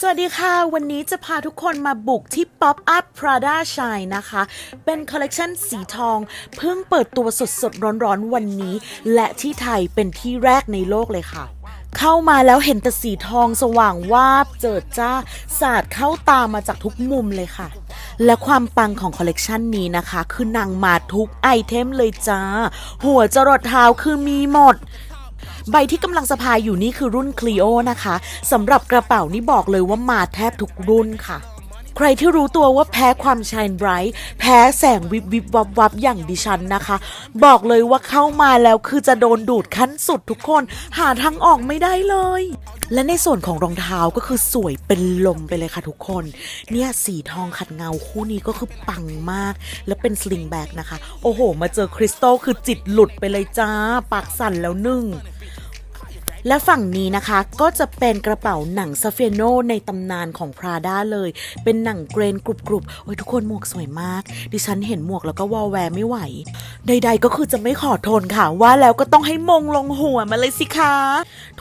สวัสดีค่ะ วันนี้จะพาทุกคนมาบุกที่ Pop Up Prada Shine นะคะ เป็นคอลเลกชันสีทอง เพิ่งเปิดตัวสดๆ ร้อนๆ วันนี้ และที่ไทยเป็นที่แรกในโลกเลยค่ะเข้ามาแล้วเห็นแต่สีทองสว่างวาบเจิดจ้า สาดเข้าตามาจากทุกมุมเลยค่ะ และความปังของคอลเลกชันนี้นะคะ คือนางมาทุกไอเทมเลยจ้า หัวจรดเท้าคือมีหมด ใบที่กำลังสะพายอยู่นี่คือรุ่น Clio นะคะสำหรับกระเป๋านี่บอกเลยว่ามาแทบทุกรุ่นค่ะใครที่รู้ตัวว่าแพ้ความชายไบรท์แพ้แสงวิบวิบวับวับอย่างดิฉันนะคะ บอกเลยว่าเข้ามาแล้วคือจะโดนดูดขั้นสุดทุกคนหาทางออกไม่ได้เลย และในส่วนของรองเท้าก็คือสวยเป็นลมไปเลยค่ะทุกคน เนี่ยสีทองขัดเงาคู่นี้ก็คือปังมาก และเป็นสลิงแบ็กนะคะ โอ้โห มาเจอคริสตัลคือจิตหลุดไปเลยจ้า ปากสั่นแล้วนึ่ง และฝั่งนี้นะคะก็จะเป็นกระเป๋าหนังซาเฟียโนในตำนานของ Prada เลย เป็นหนังเกรนกรุบๆโอ้ยทุกคนหมวกสวยมาก ดิฉันเห็นหมวกแล้วก็วอลแวร์ไม่ไหว ใด ๆ ก็คือจะไม่ขอทนค่ะ ว่าแล้วก็ต้องให้มงลงหัวมาเลยสิคะ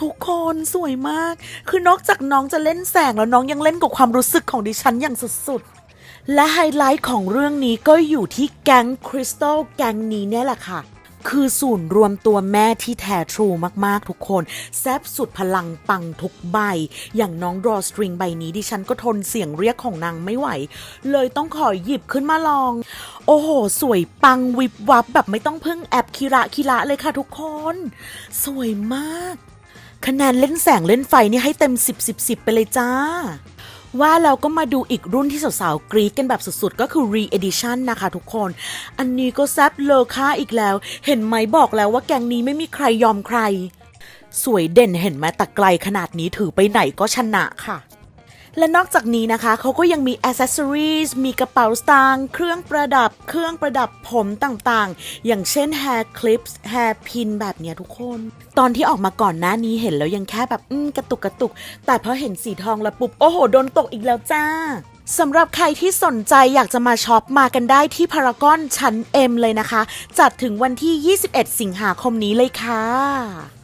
ทุกคนสวยมาก คือนอกจากน้องจะเล่นแสงแล้วน้องยังเล่นกับความรู้สึกของดิฉันอย่างสุดๆและไฮไลท์ของเรื่องนี้ก็อยู่ที่แก๊งคริสตัลแก๊งนี้เนี่ยแหละค่ะ คือศูนย์รวมตัวแม่ที่แท้ทรูมากๆทุกคน แซบสุดพลังปังทุกใบ อย่างน้องดรอสตริงใบนี้ดิฉันก็ทนเสียงเรียกของนางไม่ไหว เลยต้องขอหยิบขึ้นมาลอง โอ้โห สวยปังวิบวับแบบไม่ต้องพึ่งแอปคิระคิระเลยค่ะทุกคน สวยมาก คะแนนเล่นแสงเล่นไฟนี่ให้เต็ม 10 10 10 ไปเลยจ้า ว่าเราก็มาดูอีกรุ่นที่สาวๆกรี๊ดกันแบบสุดๆ ก็คือ re-edition นะคะทุกคน อันนี้ก็แซบเลอค่าอีกแล้ว เห็นไหมบอกแล้วว่าแกงนี้ไม่มีใครยอมใคร สวยเด่นเห็นไหมแต่ไกลขนาดนี้ถือไปไหนก็ชนะค่ะ และนอกจากนี้นะคะ เขาก็ยังมี accessories มีกระเป๋าสตางค์เครื่องประดับ เครื่องประดับผมต่างๆ อย่างเช่น hair clips hair pin แบบเนี้ยทุกคน ตอนที่ออกมาก่อนหน้านี้เห็นแล้วยังแค่แบบอืมกระตุกกระตุก แต่พอเห็นสีทองแล้วปุ๊บ โอ้โห โดนตกอีกแล้วจ้าสำหรับใครที่สนใจอยากจะมาช็อปมากันได้ที่พารากอนชั้น M เลยนะคะ จัดถึงวันที่ 21 สิงหาคมนี้เลยค่ะ